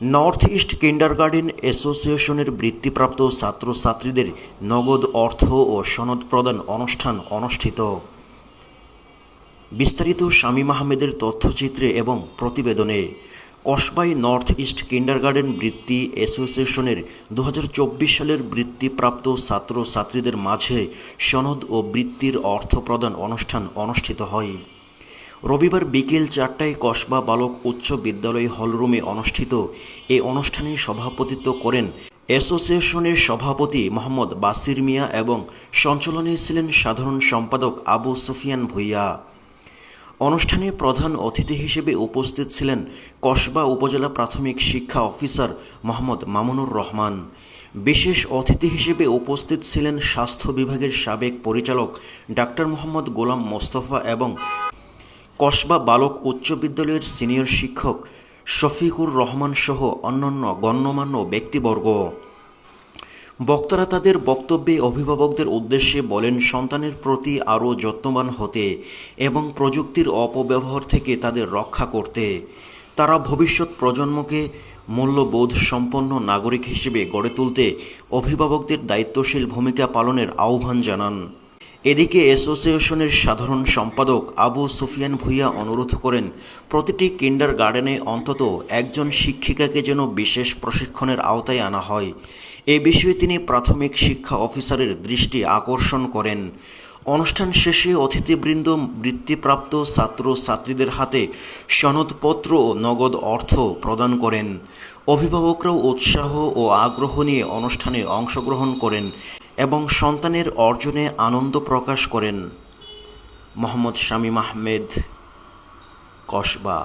North east kindergarten অ্যাসোসিয়েশনের বৃত্তিপ্রাপ্ত ছাত্রছাত্রীদের নগদ অর্থ ও সনদ প্রদান অনুষ্ঠান অনুষ্ঠিত। বিস্তারিত শামীম আহমেদের তথ্যচিত্রে এবং প্রতিবেদনে কসবাই নর্থ ইস্ট কিন্ডারগার্ডেন বৃত্তি অ্যাসোসিয়েশনের দু হাজার চব্বিশ সালের বৃত্তিপ্রাপ্ত ছাত্রছাত্রীদের মাঝে সনদ ও বৃত্তির অর্থ প্রদান অনুষ্ঠান অনুষ্ঠিত হয়। রবিবার বিকেল চারটায় কসবা বালক উচ্চ বিদ্যালয় হলরুমে অনুষ্ঠিত এ অনুষ্ঠানে সভাপতিত্ব করেন অ্যাসোসিয়েশনের সভাপতি মোহাম্মদ বাসির মিয়া এবং সঞ্চালনে ছিলেন সাধারণ সম্পাদক আবু সুফিয়ান ভুইয়া। অনুষ্ঠানে প্রধান অতিথি হিসেবে উপস্থিত ছিলেন কসবা উপজেলা প্রাথমিক শিক্ষা অফিসার মোহাম্মদ মামুনুর রহমান। বিশেষ অতিথি হিসেবে উপস্থিত ছিলেন স্বাস্থ্য বিভাগের সাবেক পরিচালক ডাক্তার মোহাম্মদ গোলাম মোস্তফা এবং কসবা বালক উচ্চ বিদ্যালয়ের সিনিয়র শিক্ষক শফিকুর রহমান সহ অন্যান্য গণ্যমান্য ব্যক্তিবর্গ। বক্তারা তাদের বক্তব্যে অভিভাবকদের উদ্দেশ্যে বলেন, সন্তানের প্রতি আরও যত্নবান হতে এবং প্রযুক্তির অপব্যবহার থেকে তাদের রক্ষা করতে। তারা ভবিষ্যৎ প্রজন্মকে মূল্যবোধ সম্পন্ন নাগরিক হিসেবে গড়ে তুলতে অভিভাবকদের দায়িত্বশীল ভূমিকা পালনের আহ্বান জানান। এদিকে অ্যাসোসিয়েশনের সাধারণ সম্পাদক আবু সুফিয়ান ভুইয়া অনুরোধ করেন, প্রতিটি কিন্ডার গার্ডেনে অন্তত একজন শিক্ষিকাকে যেন বিশেষ প্রশিক্ষণের আওতায় আনা হয়। এ বিষয়ে তিনি প্রাথমিক শিক্ষা অফিসারের দৃষ্টি আকর্ষণ করেন। অনুষ্ঠান শেষে অতিথিবৃন্দ, বৃত্তিপ্রাপ্ত ছাত্র ছাত্রীদের হাতে সনদপত্র ও নগদ অর্থ প্রদান করেন। অভিভাবকরাও উৎসাহ ও আগ্রহ নিয়ে অনুষ্ঠানে অংশগ্রহণ করেন। এবং সন্তানের অর্জনে আনন্দ প্রকাশ করেন মোহাম্মদ শামীম আহমেদ কসবা।